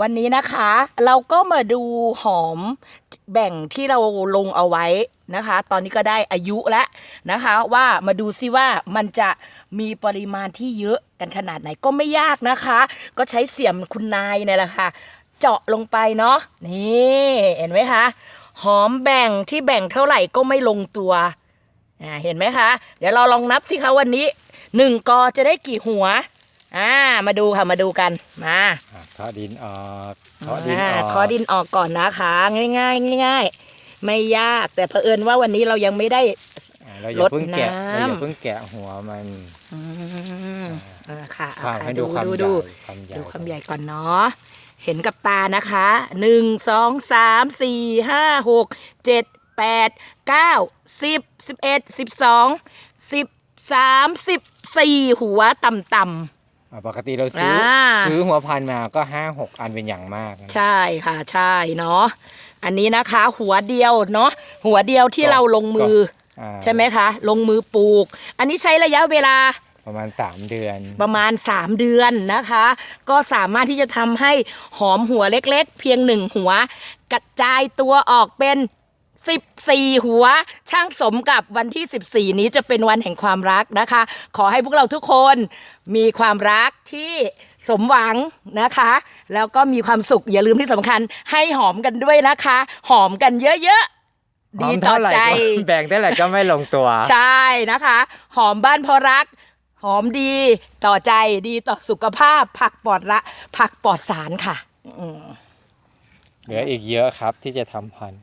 วันนี้นะคะ เราก็มาดูหอมแบ่งที่เราลงเอาไว้นะคะ ตอนนี้ก็ได้อายุแล้วนะคะ ว่ามาดูซิว่ามันจะมีปริมาณที่เยอะกันขนาดไหนก็ไม่ยากนะคะ ก็ใช้เสียมคุณนายเนี่ยแหละค่ะ เจาะลงไปเนาะนี่เห็นไหมคะหอมแบ่งที่แบ่งเท่าไหร่ก็ไม่ลงตัวอ่าเห็นไหมคะ เดี๋ยวเราลองนับสิคะวันนี้หนึ่งกอจะได้กี่หัว อ่ามาดูค่ะมาดูกันมาอะเคาะดินออกเคาะดินอ่าออกขอดินออกก่อนนะคะ ง่ายๆง่ายๆไม่ยากแต่เผอิญว่าวันนี้เรายังไม่ได้อะเราอย่าเพิ่งแกะรดน้ำเราอย่าเพิ่งแกะหัวมันอืมอ่าค่ะควาอ่ามให้ดูความใหญ่ดูความใหญ่ดูคำใหญ่ก่อนเนาะเห็นกับตานะคะหนึ่งสองสามสี่ห้าหกเจ็ดแปดเก้าสิบสิบเอ็ดสิบสองสิบสามสิบสี่หัวต่ำอะ ปกติเราซื้ออ่าซื้อหัวพันธุ์มาก็ห้าหกอันเป็นอย่างมากนะๆใช่ค่ะใช่เนาะอันนี้นะคะ หัวเดียวเนาะหัวเดียวที่เราลงมือ อ่าใช่ไหมคะ ลงมือปลูก อันนี้ใช้ระยะเวลาประมาณสามเดือน ประมาณ 3 เดือนนะคะ ก็สามารถที่จะทำให้หอมหัวเล็กๆ เพียงหนึ่งหัว กระจายตัวออกเป็น 14 หัว ช่างสมกับวันที่ 14 นี้จะเป็นวันแห่งความรักนะคะ ขอให้พวกเราทุกคนมีความรักที่สมหวังนะคะ แล้วก็มีความสุขอย่าลืมที่สำคัญ ให้หอมกันด้วยนะคะ หอมกันเยอะๆ ดีหอมต่อเท่าไหร่ใจก็แบ่งเท่าไหร่ก็ไม่ลงตัว ใช่นะคะ หอมบ้านพอรักหอมดีต่อใจดีต่อสุขภาพ ผักปลอดละผักปลอดสารค่ะเหลืออีกเยอะครับที่จะทำพันธุ์